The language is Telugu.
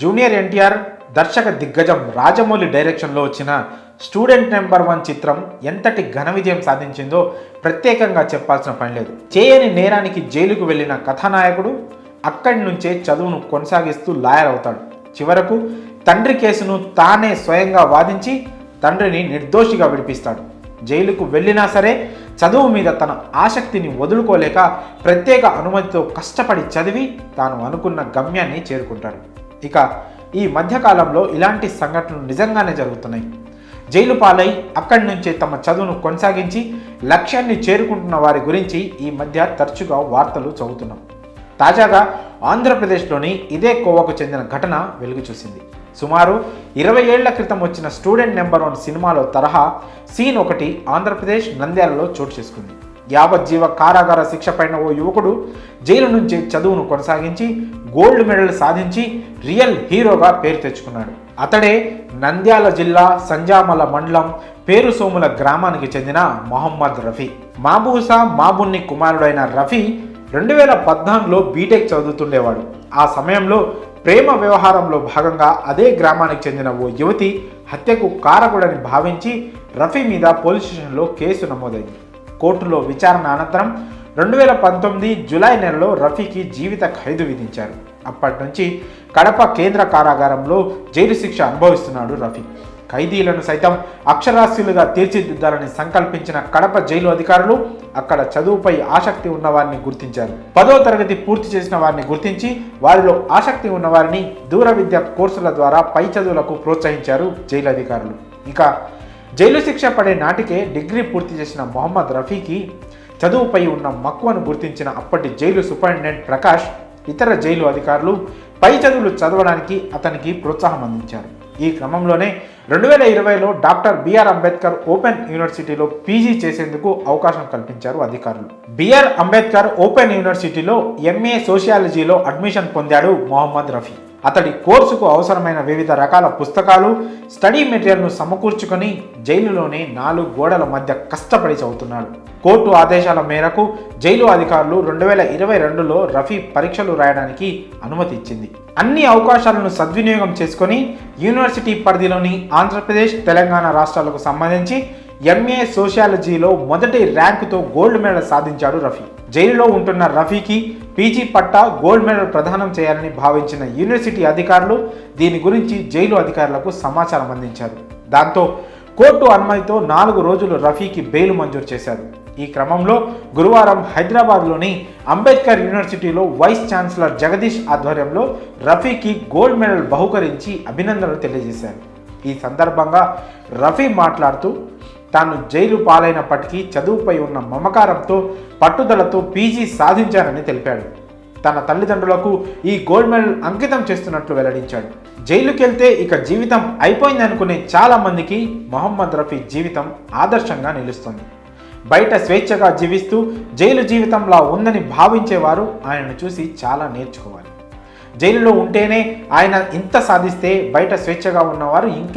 జూనియర్ ఎన్టీఆర్ దర్శక దిగ్గజం రాజమౌళి డైరెక్షన్లో వచ్చిన స్టూడెంట్ నెంబర్ వన్ చిత్రం ఎంతటి ఘన విజయం సాధించిందో ప్రత్యేకంగా చెప్పాల్సిన పని లేదు. చేయని నేరానికి జైలుకు వెళ్ళిన కథానాయకుడు అక్కడి నుంచే చదువును కొనసాగిస్తూ లాయర్ అవుతాడు. చివరకు తండ్రి కేసును తానే స్వయంగా వాదించి తండ్రిని నిర్దోషిగా విడిపిస్తాడు. జైలుకు వెళ్ళినా సరే చదువు మీద తన ఆసక్తిని వదులుకోలేక ప్రత్యేక అనుమతితో కష్టపడి చదివి తాను అనుకున్న గమ్యాన్ని చేరుకుంటాడు. ఇక ఈ మధ్యకాలంలో ఇలాంటి సంఘటనలు నిజంగానే జరుగుతున్నాయి. జైలు పాలై అక్కడి నుంచే తమ చదువును కొనసాగించి లక్ష్యాన్ని చేరుకుంటున్న వారి గురించి ఈ మధ్య తరచుగా వార్తలు చదువుతున్నాం. తాజాగా ఆంధ్రప్రదేశ్లోని ఇదే కోవకు చెందిన ఘటన వెలుగు చూసింది. సుమారు ఇరవై ఏళ్ళ క్రితం వచ్చిన స్టూడెంట్ నెంబర్ వన్ సినిమాలో తరహా సీన్ ఒకటి ఆంధ్రప్రదేశ్ నంద్యాలలో చోటు చేసుకుంది. యావజ్జీవ కారాగార శిక్ష పైన ఓ యువకుడు జైలు నుంచి చదువును కొనసాగించి గోల్డ్ మెడల్ సాధించి రియల్ హీరోగా పేరు తెచ్చుకున్నాడు. అతడే నంద్యాల జిల్లా సంజామల మండలం పేరు సోముల గ్రామానికి చెందిన మొహమ్మద్ రఫీ. మాబూసా మాబున్ని కుమారుడైన రఫీ రెండు వేల పద్నాలుగులో బీటెక్ చదువుతుండేవాడు. ఆ సమయంలో ప్రేమ వ్యవహారంలో భాగంగా అదే గ్రామానికి చెందిన ఓ యువతి హత్యకు కారకుడని భావించి రఫీ మీద పోలీస్ స్టేషన్లో కేసు నమోదైంది. కోర్టులో విచారణ అనంతరం రెండు వేల పంతొమ్మిది జులై నెలలో రఫీకి జీవిత ఖైదు విధించారు. అప్పటి నుంచి కడప కేంద్ర కారాగారంలో జైలు శిక్ష అనుభవిస్తున్నాడు రఫీ. ఖైదీలను సైతం అక్షరాస్యులుగా తీర్చిదిద్దాలని సంకల్పించిన కడప జైలు అధికారులు అక్కడ చదువుపై ఆసక్తి ఉన్న వారిని గుర్తించారు. పదో తరగతి పూర్తి చేసిన వారిని గుర్తించి వారిలో ఆసక్తి ఉన్న వారిని దూర విద్య కోర్సుల ద్వారా పై చదువులకు ప్రోత్సహించారు జైలు అధికారులు. ఇక జైలు శిక్ష పడే నాటికే డిగ్రీ పూర్తి చేసిన మొహమ్మద్ రఫీకి చదువుపై ఉన్న మక్కువను గుర్తించిన అప్పటి జైలు సూపరింటెండెంట్ ప్రకాష్ ఇతర జైలు అధికారులు పై చదువులు చదవడానికి అతనికి ప్రోత్సాహం అందించారు. ఈ క్రమంలోనే రెండు వేల ఇరవైలో doctor B R Ambedkar open యూనివర్సిటీలో పీజీ చేసేందుకు అవకాశం కల్పించారు అధికారులు. బిఆర్ అంబేద్కర్ ఓపెన్ యూనివర్సిటీలో ఎంఏ సోషియాలజీలో అడ్మిషన్ పొందాడు మొహమ్మద్ రఫీ. అతడి కోర్సుకు అవసరమైన వివిధ రకాల పుస్తకాలు స్టడీ మెటీరియల్ను సమకూర్చుకొని జైలులోనే నాలుగు గోడల మధ్య కష్టపడి చదువుతున్నాడు. కోర్టు ఆదేశాల మేరకు జైలు అధికారులు రెండు వేల ఇరవై రెండులో రఫీ పరీక్షలు రాయడానికి అనుమతి ఇచ్చింది. అన్ని అవకాశాలను సద్వినియోగం చేసుకొని యూనివర్సిటీ పరిధిలోని ఆంధ్రప్రదేశ్ తెలంగాణ రాష్ట్రాలకు సంబంధించి ఎంఏ సోషియాలజీలో మొదటి ర్యాంకుతో గోల్డ్ మెడల్ సాధించాడు రఫీ. జైలులో ఉంటున్న రఫీకి పీజీ పట్టా గోల్డ్ మెడల్ ప్రదానం చేయాలని భావించిన యూనివర్సిటీ అధికారులు దీని గురించి జైలు అధికారులకు సమాచారం అందించారు. దాంతో కోర్టు అనుమతితో నాలుగు రోజులు రఫీకి బెయిల్ మంజూరు చేశారు. ఈ క్రమంలో గురువారం హైదరాబాద్లోని అంబేద్కర్ యూనివర్సిటీలో వైస్ ఛాన్సలర్ జగదీష్ ఆధ్వర్యంలో రఫీకి గోల్డ్ మెడల్ బహుకరించి అభినందనలు తెలియజేశారు. ఈ సందర్భంగా రఫీ మాట్లాడుతూ తాను జైలు పాలైనప్పటికీ చదువుపై ఉన్న మమకారంతో పట్టుదలతో పీజీ సాధించానని తెలిపాడు. తన తల్లిదండ్రులకు ఈ గోల్డ్ మెడల్ అంకితం చేస్తున్నట్లు వెల్లడించాడు. జైలుకెళ్తే ఇక జీవితం అయిపోయిందనుకునే చాలామందికి చాలా మందికి మొహమ్మద్ రఫీ జీవితం ఆదర్శంగా నిలుస్తుంది. బయట స్వేచ్ఛగా జీవిస్తూ జైలు జీవితంలా ఉందని భావించేవారు ఆయనను చూసి చాలా నేర్చుకోవాలి. జైలులో ఉంటేనే ఆయన ఇంత సాధిస్తే బయట స్వేచ్ఛగా ఉన్నవారు ఇంకా